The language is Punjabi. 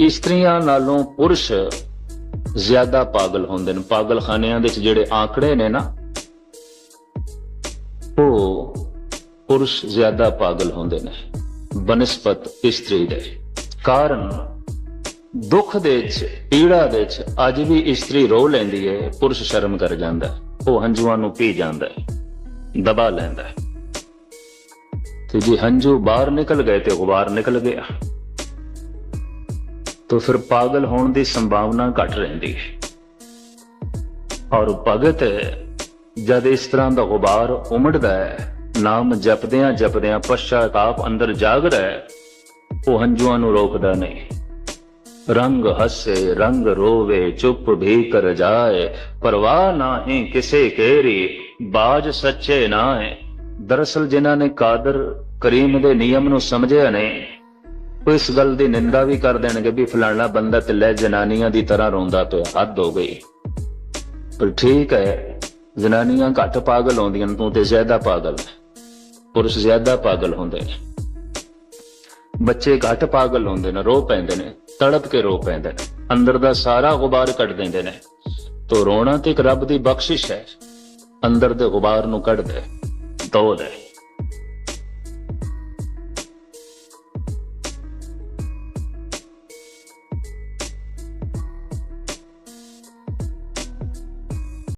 ਇਸਤਰੀਆਂ ਨਾਲੋਂ ਪੁਰਸ਼ ਜ਼ਿਆਦਾ ਪਾਗਲ ਹੁੰਦੇ ਨੇ। ਪਾਗਲਖਾਨਿਆਂ ਦੇ ਵਿੱਚ ਜਿਹੜੇ ਆંકੜੇ ਨੇ ਨਾ, ਉਹ ਪੁਰਸ਼ ਜ਼ਿਆਦਾ ਪਾਗਲ ਹੁੰਦੇ ਨੇ। ਬਨਸਪਤ ਇਸਤਰੀ ਦੇ। ਕਾਰਨ ਦੁੱਖ ਦੇ ਵਿੱਚ, ਪੀੜਾ ਦੇ ਵਿੱਚ ਅੱਜ ਵੀ ਇਸਤਰੀ ਰੋ ਲੈਂਦੀ ਹੈ ਪੁਰਸ਼ ਸ਼ਰਮ ਕਰ ਜਾਂਦਾ ਉਹ ਹੰਝੂਆਂ ਨੂੰ ਪੀ ਜਾਂਦਾ ਹੈ, ਦਬਾ ਲੈਂਦਾ ਹੈ। ਤੇ ਜੇ ਹੰਝੂ ਬਾਹਰ ਨਿਕਲ ਗਏ ਤੇ ਗੁਬਾਰ ਨਿਕਲ ਗਿਆ। ਤਾਂ ਫਿਰ ਪਾਗਲ ਹੋਣ ਦੀ ਸੰਭਾਵਨਾ ਘਟ ਰਹਿੰਦੀ। ਔਰ ਭਗਤ ਜਦ ਇਸ ਤਰ੍ਹਾਂ ਦਾ ਗੁਬਾਰ ਉਮੜਦਾ ਹੈ, ਨਾਮ ਜਪਦਿਆਂ ਜਪਦਿਆਂ ਪਛਤਾਪ ਅੰਦਰ ਜਾਗਦਾ ਹੈ, ਉਹ ਹੰਝੂਆਂ ਨੂੰ ਰੋਕਦਾ ਨਹੀਂ। ਰੰਗ ਹੱਸੇ, ਰੰਗ ਰੋਵੇ, ਚੁੱਪ ਵੀ ਕਰ ਜਾਏ, ਪਰਵਾਹ ਨਾਹੀਂ ਕਿਸੇ ਕੇਰੀ, ਬਾਜ ਸੱਚੇ ਨਾ ਹੈ ਦਰਅਸਲ ਜਿਨ੍ਹਾਂ ਨੇ ਕਾਦਰ, ਕਰੀਮ ਦੇ ਨਿਯਮ ਨੂੰ ਸਮਝਿਆ ਨਹੀਂ ਉਹ ਇਸ ਗੱਲ ਦੀ ਨਿੰਦਾ ਵੀ ਕਰ ਦੇਣਗੇ ਵੀ ਫਲਾਣਾ ਬੰਦਾ ਤੇ ਲੈ ਜਨਾਨੀਆਂ ਦੀ ਤਰ੍ਹਾਂ ਰੋਂਦਾ ਪਿਆ ਹੱਦ ਹੋ ਗਈ। ਪਰ ਠੀਕ ਹੈ ਜਨਾਨੀਆਂ ਘੱਟ ਪਾਗਲ ਹੁੰਦੀਆਂ ਨੇ, ਤੂੰ ਤੇ ਜ਼ਿਆਦਾ ਪਾਗਲ ਪੁਰਸ਼ ਜ਼ਿਆਦਾ ਪਾਗਲ ਹੁੰਦੇ ਨੇ। ਬੱਚੇ ਘੱਟ ਪਾਗਲ ਹੁੰਦੇ ਨੇ ਰੋ ਪੈਂਦੇ ਨੇ ਤੜਪ ਕੇ ਰੋ ਪੈਂਦੇ ਨੇ। ਅੰਦਰ ਦਾ ਸਾਰਾ ਗੁਬਾਰ ਕੱਢ ਦਿੰਦੇ ਨੇ। ਤੋ ਰੋਣਾ ਤੇ ਇੱਕ ਰੱਬ ਦੀ ਬਖਸ਼ਿਸ਼ ਹੈ। ਅੰਦਰ ਦੇ ਗੁਬਾਰ ਨੂੰ ਕੱਢ ਦੇ ਧੋ ਦੇ।